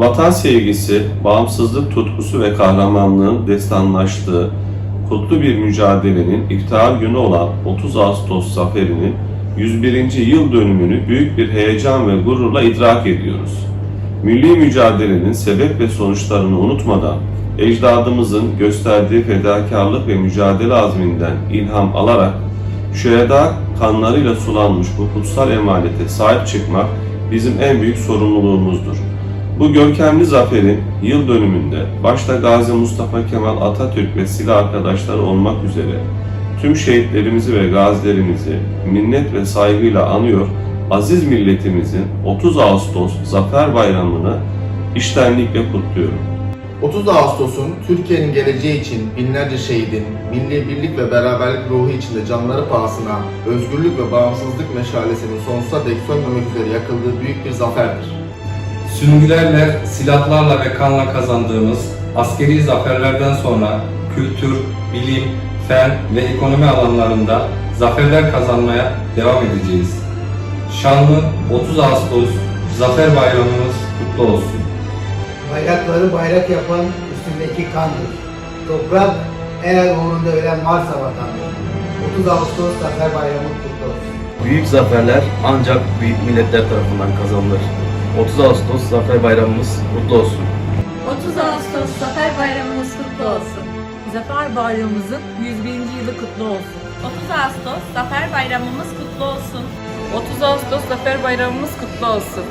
Vatan sevgisi, bağımsızlık tutkusu ve kahramanlığın destanlaştığı kutlu bir mücadelenin iftihar günü olan 30 Ağustos zaferinin 101. yıl dönümünü büyük bir heyecan ve gururla idrak ediyoruz. Milli mücadelenin sebep ve sonuçlarını unutmadan ecdadımızın gösterdiği fedakarlık ve mücadele azminden ilham alarak şüheda kanlarıyla sulanmış bu kutsal emanete sahip çıkmak bizim en büyük sorumluluğumuzdur. Bu görkemli zaferin yıl dönümünde başta Gazi Mustafa Kemal Atatürk ve silah arkadaşları olmak üzere tüm şehitlerimizi ve gazilerimizi minnet ve saygıyla anıyor, aziz milletimizin 30 Ağustos Zafer Bayramı'nı iştenlikle kutluyorum. 30 Ağustos'un Türkiye'nin geleceği için binlerce şehidin, milli birlik ve beraberlik ruhu içinde canları pahasına özgürlük ve bağımsızlık meşalesinin sonsuza dek sönmemek üzere yakıldığı büyük bir zaferdir. Sürgülerle, silahlarla ve kanla kazandığımız askeri zaferlerden sonra kültür, bilim, fen ve ekonomi alanlarında zaferler kazanmaya devam edeceğiz. Şanlı 30 Ağustos Zafer Bayramımız kutlu olsun. Bayrakları bayrak yapan üstündeki kandır. Toprak eğer uğrunda ölen varsa vatandır. 30 Ağustos Zafer Bayramı kutlu olsun. Büyük zaferler ancak büyük milletler tarafından kazanılır. 30 Ağustos Zafer Bayramımız kutlu olsun. 30 Ağustos Zafer Bayramımız kutlu olsun. Zafer Bayramımızın 101. yılı kutlu olsun. 30 Ağustos Zafer Bayramımız kutlu olsun. 30 Ağustos Zafer Bayramımız kutlu olsun.